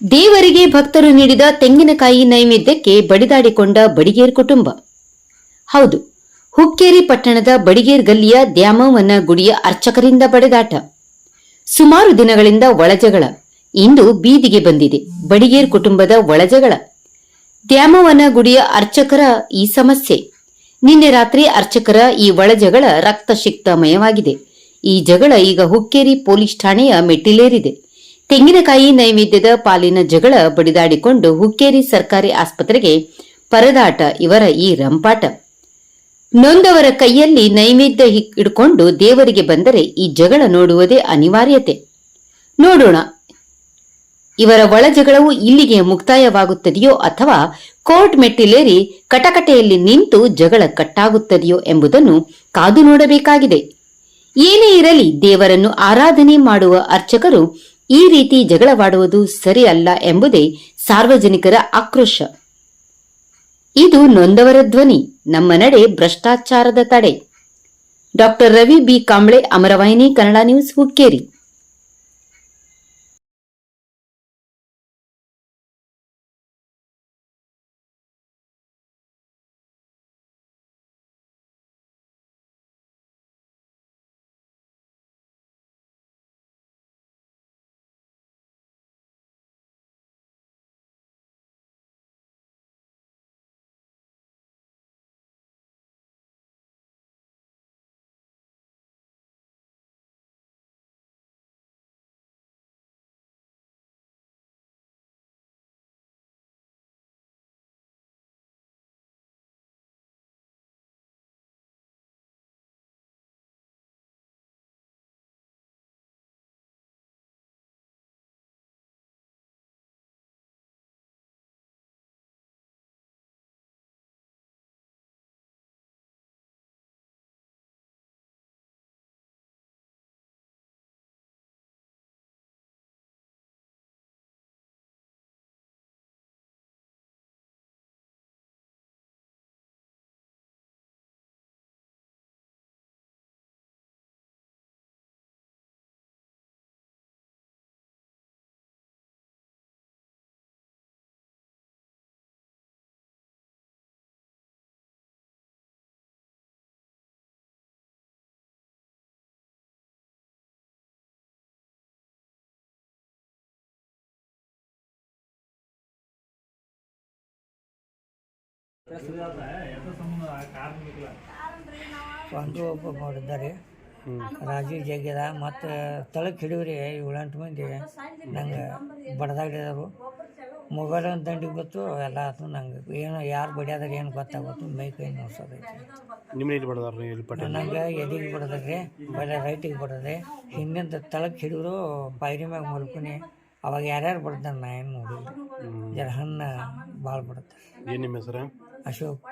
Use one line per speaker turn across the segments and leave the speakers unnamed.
ಭಕ್ತರು ನೀಡಿದ ತೆಂಗಿನಕಾಯಿ ನೈವೇದ್ಯಕ್ಕೆ ಬಡಿದಾಡಿಕೊಂಡ ಬಡಿಗೇರ್ ಕುಟುಂಬ. ಹೌದು, ಹುಕ್ಕೇರಿ ಪಟ್ಟಣದ ಬಡಿಗೇರ್ ಗಲ್ಲಿಯ ದ್ಯಾಮವ್ವನ ಗುಡಿಯ ಅರ್ಚಕರಿಂದ ಬಡಿದಾಟ. ಸುಮಾರು ದಿನಗಳಿಂದ ಒಳಜಗಳ, ಇಂದು ಬೀದಿಗೆ ಬಂದಿದೆ ಬಡಿಗೇರ್ ಕುಟುಂಬದ ಒಳಜಗಳ. ದ್ಯಾಮವ್ವನ ಗುಡಿಯ ಅರ್ಚಕರ ಈ ಸಮಸ್ಯೆ. ನಿನ್ನೆ ರಾತ್ರಿ ಅರ್ಚಕರ ಈ ಒಳಜಗಳ ರಕ್ತಶಿಕ್ತಮಯವಾಗಿದೆ. ಈ ಜಗಳ ಈಗ ಹುಕ್ಕೇರಿ ಪೊಲೀಸ್ ಠಾಣೆಯ ಮೆಟ್ಟಿಲೇರಿದೆ. ತೆಂಗಿನಕಾಯಿ ನೈವೇದ್ಯದ ಪಾಲಿನ ಜಗಳ ಬಡಿದಾಡಿಕೊಂಡು ಹುಕ್ಕೇರಿ ಸರ್ಕಾರಿ ಆಸ್ಪತ್ರೆಗೆ ಪರದಾಟ, ಇವರ ಈ ರಂಪಾಟ. ನೊಂದವರ ಕೈಯಲ್ಲಿ ನೈವೇದ್ಯ ಇಟ್ಕೊಂಡು ದೇವರಿಗೆ ಬಂದರೆ ಈ ಜಗಳ ನೋಡುವುದೇ ಅನಿವಾರ್ಯತೆ. ನೋಡೋಣ, ಇವರ ಒಳ ಜಗಳವು ಇಲ್ಲಿಗೆ ಮುಕ್ತಾಯವಾಗುತ್ತದೆಯೋ ಅಥವಾ ಕೋರ್ಟ್ ಮೆಟ್ಟಿಲೇರಿ ಕಟಕಟೆಯಲ್ಲಿ ನಿಂತು ಜಗಳ ಕಟ್ಟಾಗುತ್ತದೆಯೋ ಎಂಬುದನ್ನು ಕಾದು ನೋಡಬೇಕಾಗಿದೆ. ಏನೇ ಇರಲಿ ದೇವರನ್ನು ಆರಾಧನೆ ಮಾಡುವ ಅರ್ಚಕರು ಈ ರೀತಿ ಜಗಳವಾಡುವುದು ಸರಿಯಲ್ಲ ಎಂಬುದೇ ಸಾರ್ವಜನಿಕರ ಆಕ್ರೋಶ. ಇದು ನೊಂದವರ ಧ್ವನಿ, ನಮ್ಮ ನಡೆ ಭ್ರಷ್ಟಾಚಾರದ ತಡೆ. Doctor Ravi B. Kamble, Amaravahini, Kannada news, Hukkeri.
ಒಂದು ಒಬ್ಬ ಮಾಡಿದ್ದಾರೆ. ರಾಜು ಜಗ್ಗಿದ ಮತ್ತು ತಳಕ್ಕೆ ಹಿಡಿವ್ರಿ ಏಳೆಂಟು ಮಂದಿ ನಂಗೆ ಬಡ್ದಾಡಿದರು ಮೊಬೈಲ್ ಒಂದು ದಂಡಿಗೆ ಗೊತ್ತು ಎಲ್ಲ ಆತು ನಂಗೆ. ಏನು ಯಾರು ಬಡಿಯಾದ್ರೆ ಏನು ಗೊತ್ತಾಗುತ್ತೆ ಮೈ ಕೈ ನೋಡ್ಸೋದೈತೆ.
ನಿಮ್ಮ ಇಲ್ಲಿ ಬಡದಾರ
ನಂಗೆ ಎದಿಗೆ ಬಡದ್ರಿ ಬೈಲ ರೈಟಿಗೆ ಬಡದೆ ಹಿಂದಿಂದ ತಳಕ್ಕೆ ಹಿಡಿದ್ರು ಪೈರಿ ಮ್ಯಾಗ ಮಲ್ಕೊನಿ. ಅವಾಗ ಯಾರ್ಯಾರು ಬಡ್ದಾರ ನಾ ಏನು ನೋಡಿ ಜರ ಹಣ್ಣು ಭಾಳ ಬಿಡುತ್ತೆ
ಏನು ನಿಮ್ಮ ಹೆಸರು?
ಅಶೋಕ್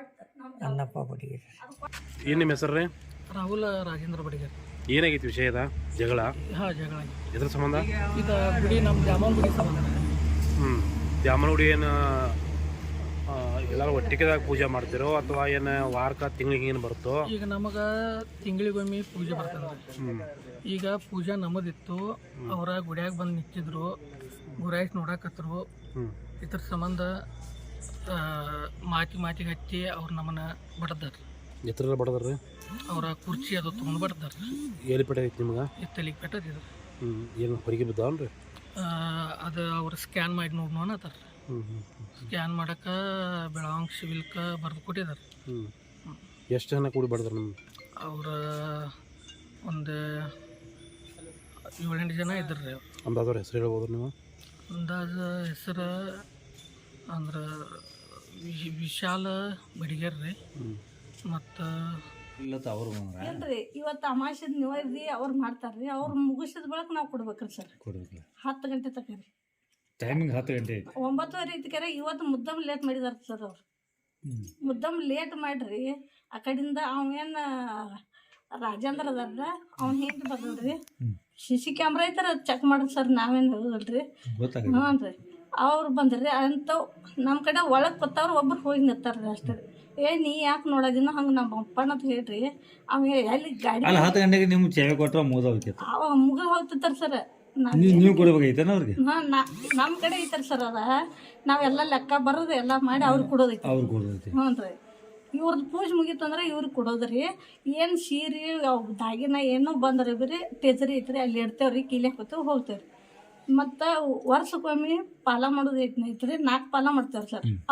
ಅನ್ನಪ್ಪ ಬಡಿಗೆ
ಏನು ನಿಮ್ಮ ಹೆಸರು ರೀ?
ರಾಹುಲ್ ರಾಜೇಂದ್ರ ಬಡಿಗೆ
ಏನಾಗೈತಿ ವಿಷಯ ಇದ? ಜಗಳ?
ಹಾಂ ಜಗಳ
ಇದ್ರ ಸಂಬಂಧ?
ಇದು ಗುಡಿ ನಮ್ಮ ಗುಡಿ ಸಂಬಂಧ
ಹ್ಞೂ ದ್ಯಾಮನಗುಡಿ ಏನು ಎಲ್ಲರೂ ಒಟ್ಟಿಗೆದಾಗ ಪೂಜೆ ಮಾಡ್ತಿರೋ ಅಥವಾ ಏನು ವಾರಕ ತಿಂಗಳಿಗೆ ಏನು ಬರುತ್ತೋ?
ಈಗ ನಮಗೆ ತಿಂಗಳಿಗೊಮ್ಮೆ ಪೂಜೆ ಬರ್ತದೆ. ಈಗ ಪೂಜೆ ನಮ್ಮದಿತ್ತು. ಅವರ ಗುಡಿಯಾಗ ಬಂದು ನಿಂತಿದ್ರು. ಗುರಾಯ್ಸ್ ನೋಡಕತ್ರು. ಇದ್ರ ಸಂಬಂಧ ಮಾತಿ ಮಾತಿಗೆ ಹಚ್ಚಿ ಅವ್ರು ನಮ್ಮನ್ನ ಬಡದಾರ.
ಎತ್ತರ ಬಡದ್ರಿ?
ಅವರ ಕುರ್ಚಿ ಅದು ತೊಗೊಂಡು ಬಡ್ದಾರ.
ಎಲ್ಲಿ ಪಟ್ಟ ಐತಿ ನಿಮ್ಗೆ?
ಎತ್ತಲಿಗೆ ಪೆಟ್ಟದಿದ್ರು
ಹ್ಞೂ ಏನು ಹೊರಗೆ ಬಿದ್ದಾವನ್ರಿ
ಅದು ಅವ್ರು ಸ್ಕ್ಯಾನ್ ಮಾಡಿ ನೋಡೋಣ
ಹ್ಞೂ ಹ್ಞೂ
ಸ್ಕ್ಯಾನ್ ಮಾಡಕ್ಕೆ ಬೆಳಗಾವಿ ಸಿವಿಲ್ಕ ಬರೆದು ಕೊಟ್ಟಿದ್ದಾರೆ
ಹ್ಞೂ ಎಷ್ಟು ಜನ ಕೂಡಿ ಬಡದ್ರು ನಮ್ಮ
ಅವ್ರ ಒಂದು ಏಳೆಂಟು ಜನ ಇದ್ದರು ರೀ
ಅಂದಾಜವ್ರ ಹೆಸರು ಹೇಳ್ಬೋದು ನೀವು?
ಅಂದಾಜ ಹೆಸರು ಅಂದ್ರೆ ವಿಶಾಲ ಬಡಿಗೇರ್ ರೀ ಮತ್ತು
ಇಲ್ರಿ ಇವತ್ತು ಅಮಾಸಿದ ನಿವಾರಿ ಅವ್ರು ಮಾಡ್ತಾರ್ರಿ. ಅವ್ರು ಮುಗಿಸಿದ ಬಳಕ ನಾವು ಕೊಡ್ಬೇಕ್ರಿ ಸರ್. ಹತ್ತು ಗಂಟೆ ತಕ ರೀ.
ಟೈಮಿಂಗ್ ಹತ್ತು ಗಂಟೆ
ಒಂಬತ್ತುವರೆ ಇವತ್ತು ಮುದ್ದಮ್ ಲೇಟ್ ಮಾಡಿದಾರ ಸರ್ ಅವ್ರು. ಮುದ್ದಮ್ ಲೇಟ್ ಮಾಡ್ರಿ ಆ ಕಡೆಯಿಂದ ಅವನೇನು ರಾಜೇಂದ್ರ ಅದಾರ ಅವ್ನ ಹೆಂಗೆ ಬರ್ತದ್ರಿ ಸಿ ಸಿ ಕ್ಯಾಮ್ರಾ ಐತಾರ ಚೆಕ್ ಮಾಡ್ರಿ ಸರ್ ನಾವೇನು
ಹೋಗಲ್ರಿ
ಹ್ಞೂ ರೀ ಅವ್ರು ಬಂದ್ರಿ ಅಂಥವು ನಮ್ಮ ಕಡೆ ಒಳಗೆ ಕೊತ್ತವ್ರು ಒಬ್ರು ಹೋಗಿ ನಿಂತಾರ್ರಿ ಅಷ್ಟೇ. ಏ ನೀ ಯಾಕೆ ನೋಡೋದಿನ ಹಂಗೆ ನಮ್ಮ ಅಪ್ಪನ ಅಂತ ಹೇಳ್ರಿ. ಅವ ಎಲ್ಲಿ ಗಾಡಿ
ಅಲ್ಲ ಹತ್ತು ಗಂಟೆಗೆ ನಿಮ್ಗೆ ಚೇವೆ ಕೊಟ್ಟರೆ ಮುಗಿದೋಗ್ತಿತ್ತು
ಅವ ಮುಗ ಹೋಗ್ತಿರ್ತಾರ ಸರ್. ನಾವ್
ನೀವು ಕೊಡ್ಬೇಕಾಯ್ತಾನ ಅವ್ರಿಗೆ?
ಹಾಂ ನಮ್ಮ ಕಡೆ ಐತಾರೆ ಸರ್ ಅದ ನಾವೆಲ್ಲ ಲೆಕ್ಕ ಬರೋದು ಎಲ್ಲ ಮಾಡಿ ಅವ್ರಿಗೆ ಕೊಡೋದೈತಿ.
ಅವ್ರು ಕೊಡೋದೈತಿ.
ಹ್ಞೂ ರೀ. ಇವ್ರದ್ದು ಪೂಜೆ ಮುಗೀತಂದ್ರೆ ಇವ್ರಿಗೆ ಕೊಡೋದು ರೀ ಏನು ಸೀರೆ ಅವು ದಾಗಿನ ಏನೋ ಬಂದ್ರೆ ಬರೀ ಟೇಜರಿ ಐತ್ರಿ ಅಲ್ಲಿ ಇಡ್ತೇವ್ರಿ ಕೀಲೆ ಹೋಗ್ತೇವೆ ರೀ ಮತ್ತು ವರ್ಷಕ್ಕೊಮ್ಮೆ ಪಾಲ ಮಾಡೋದು ಐತಿ ಐತ್ರಿ ನಾಲ್ಕು ಪಾಲ ಮಾಡ್ತೇವೆ ಸರ್.